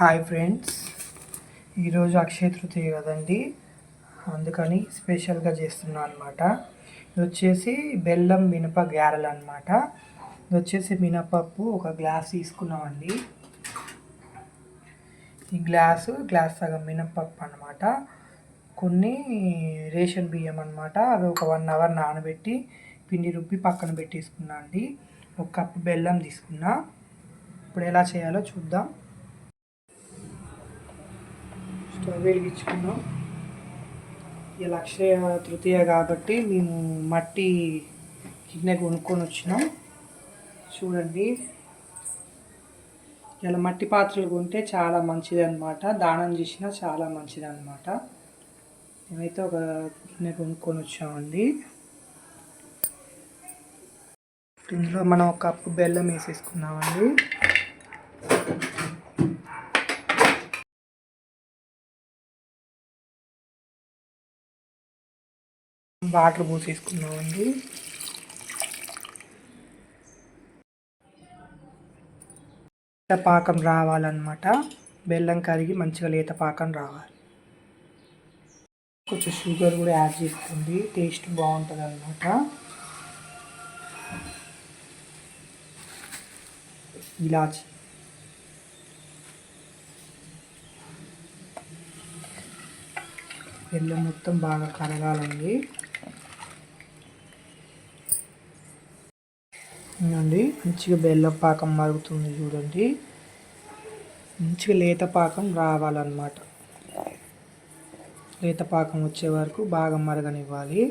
Hi friends ఈరోజు అక్షయ తృతీయ కదండి. అందుకని స్పెషల్గా చేస్తున్నాను అనమాట ఇది వచ్చేసి బెల్లం మినప గారెలు అనమాట ఇది వచ్చేసి మినపప్పు ఒక గ్లాస్ తీసుకున్నామండి. ఈ గ్లాసు గ్లాస్ సగం మినపప్పు అనమాట కొన్ని రేషన్ బియ్యం అనమాట అవి ఒక వన్ అవర్ నానబెట్టి పిండి రుబ్బి పక్కన పెట్టేసుకున్నా అండి. ఒక కప్పు బెల్లం తీసుకున్నా. ఇప్పుడు ఎలా చేయాలో చూద్దాం. స్టవ్ వెలిగించుకున్నాం. ఇలా అక్షయ తృతీయ కాబట్టి మేము మట్టి గిన్నె కొనుక్కొని వచ్చినాం. చూడండి. ఇలా మట్టి పాత్రలు కొంటే చాలా మంచిది అనమాట దానం చేసినా చాలా మంచిది అనమాట మేమైతే ఒక గిన్నె కొనుక్కొని వచ్చామండి. ఇందులో మనం ఒక కప్పు బెల్లం వేసేసుకున్నామండి వాటర్ పోసేసుకున్నామండి పాకం రావాలన్నమాట. బెల్లం కరిగి మంచిగా లేత పాకం రావాలి. కొంచెం షుగర్ కూడా యాడ్ చేస్తుంది. టేస్ట్ బాగుంటుంది అనమాట ఇలాచి. బెల్లం మొత్తం బాగా కరగాలండి. అండి మంచిగా బెల్లం పాకం మరుగుతుంది చూడండి. మంచిగా లేత పాకం రావాలన్నమాట. లేత పాకం వచ్చే వరకు బాగా మరగనివ్వాలి.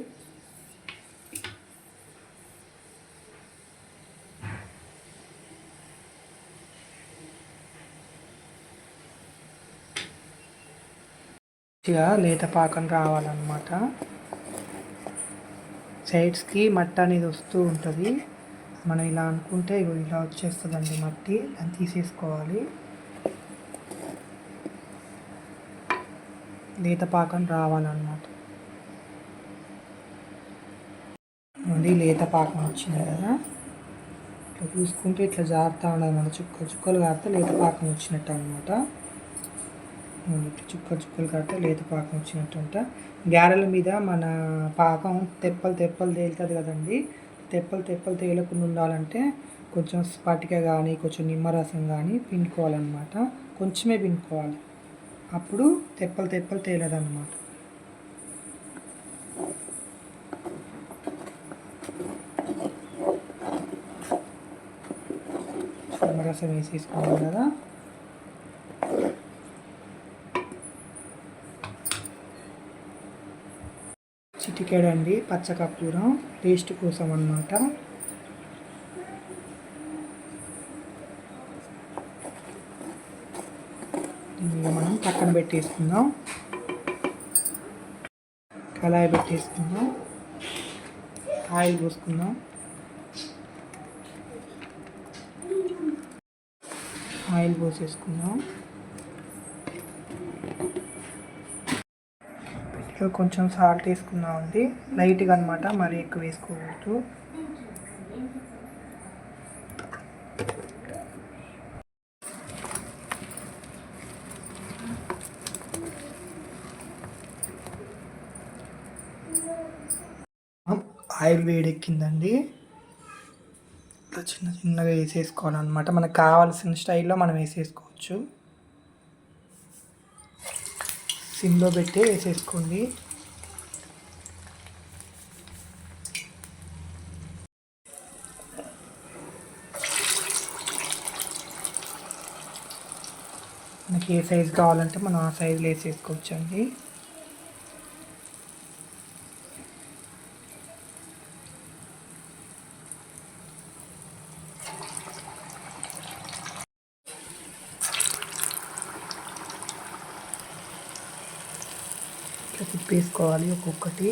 మంచిగా లేత పాకం రావాలన్నమాట. సైడ్స్కి మట్ట అనేది వస్తూ ఉంటుంది. మనం ఇలా అనుకుంటే ఇగో ఇలా వచ్చేస్తుందండి మట్టి దాన్ని తీసేసుకోవాలి. లేత పాకం రావాలన్నమాట. అది లేత పాకం వచ్చింది కదా. ఇట్లా చూసుకుంటే ఇట్లా జారుతూ ఉండదు మన చుక్కలు చుక్కలు కాడితే లేత పాకం వచ్చినట్టు అనమాట ఇట్లా చుక్కలు చుక్కలు కాడితే లేత పాకం వచ్చినట్టు అంట. గారెల మీద మన పాకం తెప్పలు తెప్పలు తేలుతుంది కదండి. తెప్పలు తెప్పలు తేలకుండా ఉండాలంటే కొంచెం స్పటిక కానీ కొంచెం నిమ్మరసం కానీ పిండుకోవాలన్నమాట. కొంచెమే పిండుకోవాలి. అప్పుడు తెప్పలు తెప్పలు తేలదన్నమాట. నిమ్మరసం వేసేసుకోవాలి కదా. ఉతికాడండి పచ్చ కర్పూరం టేస్ట్ కోసం అన్నమాట మనం పక్కన పెట్టేసుకుందాం. కళాయి పెట్టేసుకుందాం. ఆయిల్ పోసుకుందాం. ఆయిల్ పోసేసుకుందాం. ఇక్కడ కొంచెం సాల్ట్ వేసుకున్నామండి లైట్గా అనమాట మరి ఎక్కువ వేసుకోవద్దు ఆయిల్ వేడెక్కిందండి ఇట్లా చిన్న చిన్నగా వేసేసుకోవాలన్నమాట. మనకు కావాల్సిన స్టైల్లో మనం వేసేసుకోవచ్చు. సిమ్లో పెట్టి వేసేసుకోండి. మనకి ఏ సైజు కావాలంటే మనం ఆ సైజులో వేసేసుకోవచ్చు అండి ఇట్లా తిప్పేసుకోవాలి ఒక్కొక్కటి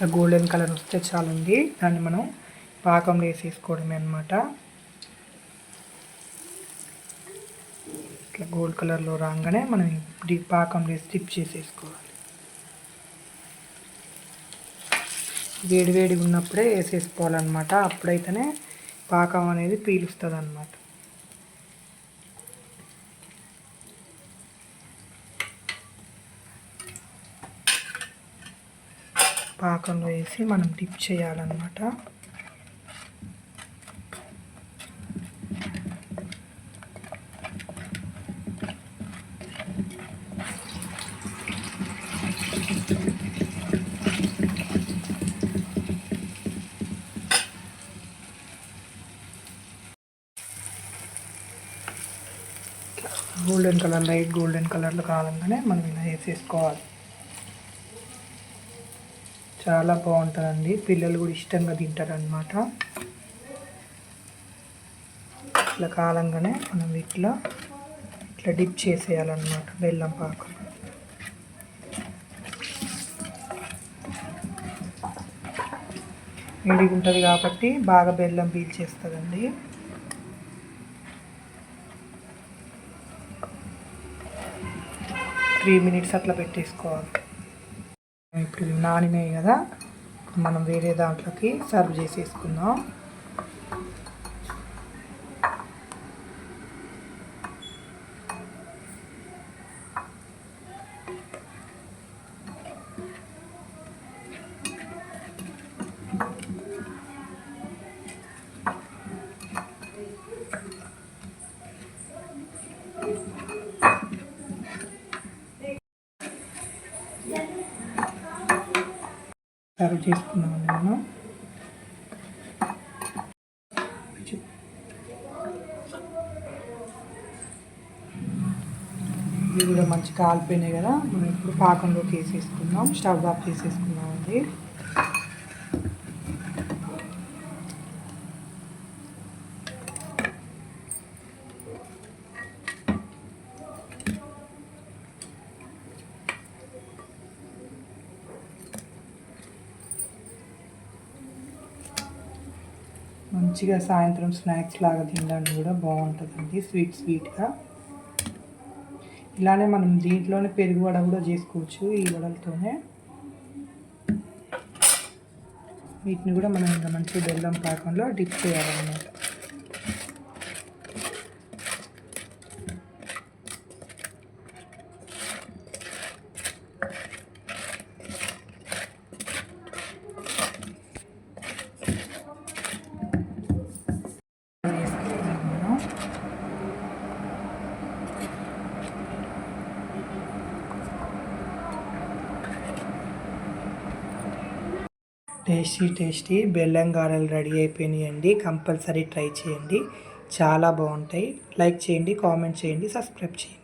ఇట్లా గోల్డెన్ కలర్ వస్తే చాలండి. దాన్ని మనం పాకంలో వేసేసుకోవడమే అనమాట ఇట్లా గోల్డ్ కలర్లో రాగానే మనం డీప్ పాకంలో వేసి డిప్ చేసేసుకోవాలి. వేడి వేడిగా ఉన్నప్పుడే వేసేసుకోవాలన్నమాట. అప్పుడైతేనే పాకం అనేది పీలుస్తుంది అనమాట పాకంలో వేసి మనం డిప్ చేయాలన్నమాట. గోల్డెన్ కలర్ లైట్ గోల్డెన్ కలర్లో కావాలంగానే మనం ఇలా వేసేసుకోవాలి. చాలా బాగుంటుందండి. పిల్లలు కూడా ఇష్టంగా తింటారు అనమాట ఇట్లా కాలంగానే మనం ఇట్లా ఇట్లా డిప్ చేసేయాలన్నమాట బెల్లం పాకు. వేడిగా ఉంటుంది కాబట్టి బాగా బెల్లం పీల్చేస్తుందండి. త్రీ మినిట్స్ అట్లా పెట్టేసుకోవాలి. ఇప్పుడు నానినాయి కదా మనం వేరే దాంట్లోకి సర్వ్ చేసేసుకుందాం. సర్వ్ చేసుకున్నామండి మనం ఇవి కూడా మంచి కాలిపోయినాయి కదా. మనం ఇప్పుడు పాకంలోకి వేసేసుకుందాం. స్టవ్ ఆఫ్ చేసేసుకున్నామండి మంచిగా సాయంత్రం స్నాక్స్ లాగా తినడానికి కూడా బాగుంటుందండి స్వీట్ స్వీట్గా. ఇలానే మనం దీంట్లోనే పెరుగు వడ కూడా చేసుకోవచ్చు ఈ వడలతోనే. వీటిని కూడా మనం ఇంకా మంచిగా బెల్లం పాకంలో డిప్ చేయాలన్నమాట. టేస్టీ టేస్టీ బెల్లం గారెలు రెడీ అయిపోయినాయండి. కంపల్సరీ ట్రై చేయండి. చాలా బాగుంటాయి. లైక్ చేయండి కామెంట్ చేయండి సబ్స్క్రైబ్ చేయండి.